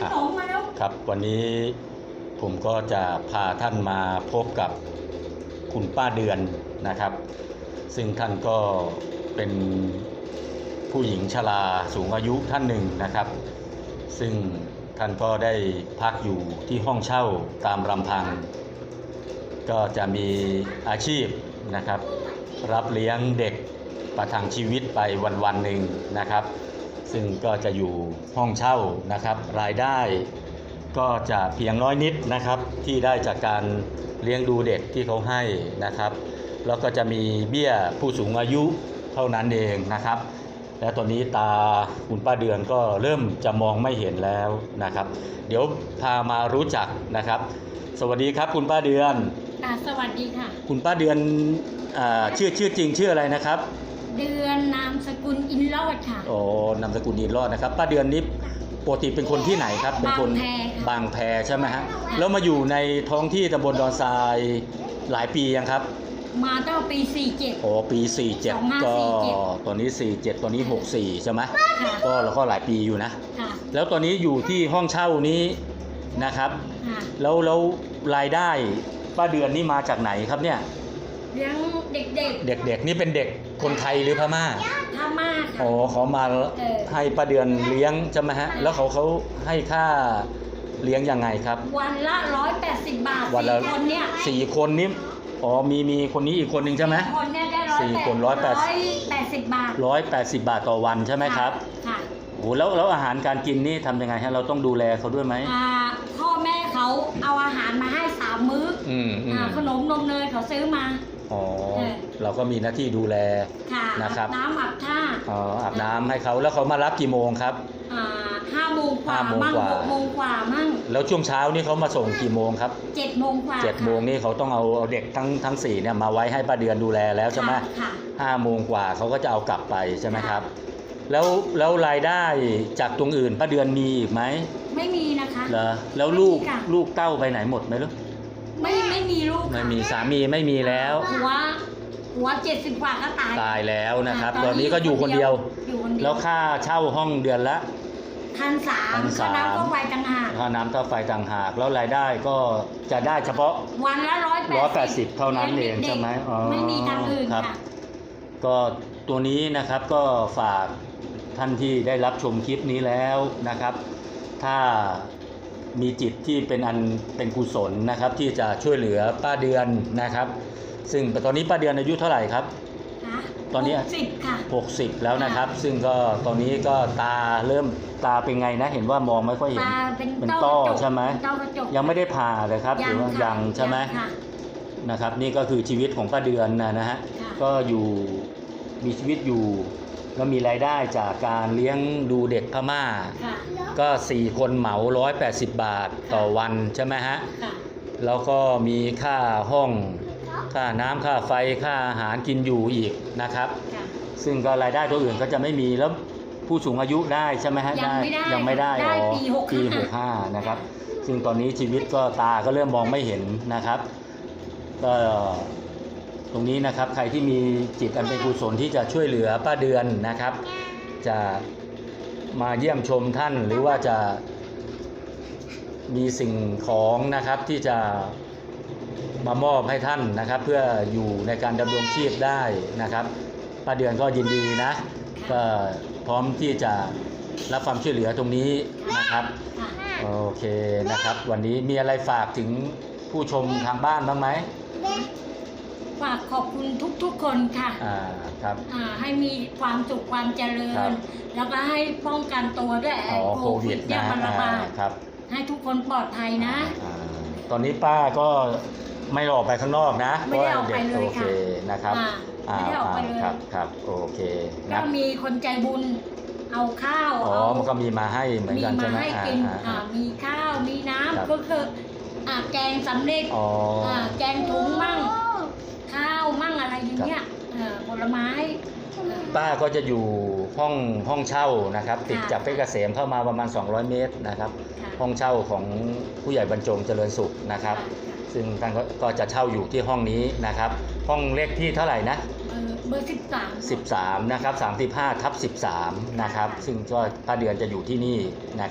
ขนมมาแล้วครับ วันนี้ผมก็จะพาท่านมาพบกับคุณป้าเดือนนะครับ ซึ่งท่านก็เป็นผู้หญิงชราสูงอายุท่านหนึ่งนะครับ ซึ่งท่านก็ได้พักอยู่ที่ห้องเช่าตามลำพัง ก็จะมีอาชีพนะครับ รับเลี้ยงเด็กประทังชีวิตไปวันๆหนึ่งนะครับ ซึ่งก็จะอยู่ห้องเช่านะครับ รายได้ก็จะเพียงน้อยนิดนะครับ ที่ได้จากการเลี้ยงดูเด็กที่เขาให้นะครับ แล้วก็จะมีเบี้ยผู้สูงอายุเท่านั้นเองนะครับ และตอนนี้ตาคุณป้าเดือนก็เริ่มจะมองไม่เห็นแล้วนะครับ เดี๋ยวพามารู้จักนะครับ สวัสดีครับคุณป้าเดือนอ่าสวัสดีค่ะ คุณป้าเดือนอาชื่อชื่อจริงชื่ออะไรนะครับ เดือนนามสกุลอินรอดค่ะ โอ้นามสกุลยินรอดนะครับ ป้าเดือนนี้ปกติเป็นคนที่ไหนครับ เป็นคนบางแพค่ะบางแพใช่ไหมฮะ แล้วมาอยู่ในท้องที่ตำบลดอนทรายหลายปียังครับ มาตั้งแต่ปี 47 โอ้ปี 47 ก็2547ตอนนี้ 47 ตอนนี้ 64 ใช่ไหมค่ะก็แล้วก็หลายปีอยู่นะค่ะแล้วตอนนี้อยู่ที่ห้องเช่านี้นะครับค่ะแล้วแล้วรายได้ป้าเดือนนี่มาจากไหนครับเนี่ย เลี้ยงเด็กเด็กๆ นี่เป็นเด็กคนไทยหรือพม่าๆท่ามาค่ะ อ๋อเขามาเออ ให้ป้าเดือนเลี้ยงใช่ไหมฮะ แล้วเขาเขาให้ค่าเลี้ยงยังไงครับ วันละ180บาทวันละ สี่คนเนี่ยสี่คนนี้อ๋อมีมีคนนี้อีกคนหนึ่งใช่ไหม คนเนี่ยได้สี่คน180 180 180บาทร้อยแปดสิบบาทต่อวันใช่ไหมครับค่ะโอ้แล้วแล้วอาหารการกินนี่ทำยังไงฮะ เราต้องดูแลเขาด้วยไหม อ่าพ่อแม่เขาเอาอาหารมาให้สามมื้ออืมอือ่ามขนมนมเนยเขาซื้อมา อ๋อเออเราก็มีหน้าที่ดูแล ค่ะนะครับน้ำอาบท่าอ๋ออาบน้ำให้เขาแล้วเขามารับกี่โมงครับ อ่าห้าโมงกว่าห้าโมงมั่งกว่า หกโมงกว่ามั่งแล้วช่วงเช้านี่เขามาส่งกี่โมงครับเจ็ดโมงกว่าเจ็ดโมงนี่เขาต้องเอาเอาเด็กทั้งทั้งสี่เนี่ยมาไว้ให้ป้าเดือนดูแลแล้วใช่ไหมค่ะค่ะห้าโมงกว่าเขาก็จะเอากลับไปใช่ไหมครับ แล้วแล้วรายได้จากตรงอื่นป้าเดือนมีอีกไหมไม่มีนะคะ เหรอแล้วลูกไม่มีค่ะ ลูกเต้าไปไหนหมดไหมลูกไม่ไม่มีลูกค่ะไม่มีสามีไม่มีแล้ว หัวหัวเจ็ดสิบกว่าก็ตายตายแล้วนะครับะตอนนี้ก็อยู่คนเดียว อยู่คนเดียวแล้วค่าเช่าห้องเดือนละ พันสามพันก็สามน้ำก็ไฟต่างหากค่าน้ำค่าไฟต่างหาก แล้วรายได้ก็จะได้เฉพาะ วันละร้อยร้อยแปดสิบเท่านั้นเองใช่ไหมอ๋อไม่มีทางอื่นครับ ค่ะ ก็ตัวนี้นะครับก็ฝากท่านที่ได้รับชมคลิปนี้แล้วนะครับ ถ้า มีจิตที่เป็นอันเป็นกุศลนะครับ ที่จะช่วยเหลือป้าเดือนนะครับ ซึ่งตอนนี้ป้าเดือนอายุเท่าไหร่ครับนะตอนนี้ สิบค่ะ 60 แล้วนะครับ ซึ่งก็ตอนนี้ก็ตาเริ่มตาเป็นไงนะ เห็นว่ามองไม่ค่อยเห็นตาเป็นเป็นต้อกต้อระจกใช่ไหมต้อกระจกยังไม่ได้ผ่าเลยครับหรือว่าค่ะยังใช่ไหมค่ะนะครับ นี่ก็คือชีวิตของป้าเดือนนะนะฮะค่ะก็อยู่มีชีวิตอยู่ ก็มีรายได้จากการเลี้ยงดูเด็กพม่า ค่ะ ก็ 4 คนเหมา 180 บาทต่อวันใช่ไหมฮะ ค่ะ แล้วก็มีค่าห้อง ค่าน้ำค่าไฟ ค่าอาหารกินอยู่อีกนะครับ ค่ะ ซึ่งก็รายได้ตัวอื่นก็จะไม่มีแล้วผู้สูงอายุได้ใช่ไหมฮะยังไม่ได้ยังไม่ได้ได้อ๋อปี65 ปีหกห้านะครับ ซึ่งตอนนี้ชีวิตก็ตาก็เริ่มมองไม่เห็นนะครับ ก็ ตรงนี้นะครับใครที่มีจิตอันเป็นกุศลที่จะช่วยเหลือป้าเดือนนะครับ จะมาเยี่ยมชมท่านหรือว่าจะมีสิ่งของนะครับที่จะมามอบให้ท่านนะครับ เพื่ออยู่ในการดำรงชีพได้นะครับป้าเดือนก็ยินดีนะก็พร้อมที่จะรับความช่วยเหลือตรงนี้นะครับโอเคนะครับ วันนี้มีอะไรฝากถึงผู้ชมทางบ้านบ้างไหม ฝากขอบคุณทุกๆคนค่ะอ่าครับ อ่าให้มีความสุขความเจริครัญบแล้วก็ให้ป้องกันตัวด้วยอ๋อโควิดเนี่ยนะมันระบาดอ่าครับให้ทุกคนปลอดภัยนะ อ่าตอนนี้ป้าก็ไม่ออกไปข้างนอกนะไม่ได้ออกไปเลยโอเคค่ะนะครับอ่าไม่ได้ออกไปเลยครับครับโอเคก็นะมีคนใจบุญเอาข้าวอ๋อเอามันก็มีมาให้เหมือนมีกันมาใช่ไหมให้อ่ากินอ่าอ่า อ่ามีข้าวมีน้ครับำก็คืออ่าแกงสำเร็จอ๋อออ่าแกงถุงมั่ง ข้าวมั่งอะไรอย่างเงี้ยเอ่อผลไม้ป้าก็จะอยู่ห้องห้องเช่านะครับ ติดค่ะจากเพชรเกษมเข้ามาประมาณ 200 เมตรนะครับ ค่ะ ห้องเช่าของผู้ใหญ่บรรจงเจริญสุขนะครับ ซึ่งท่านก็ก็จะเช่าอยู่ที่ห้องนี้นะครับ ห้องเลขที่เท่าไหร่นะ เออเบอร์สิบสาม 13 นะครับ 35ทับ13 นะครับ ซึ่งก็ป้าเดือนจะอยู่ที่นี่นะครับ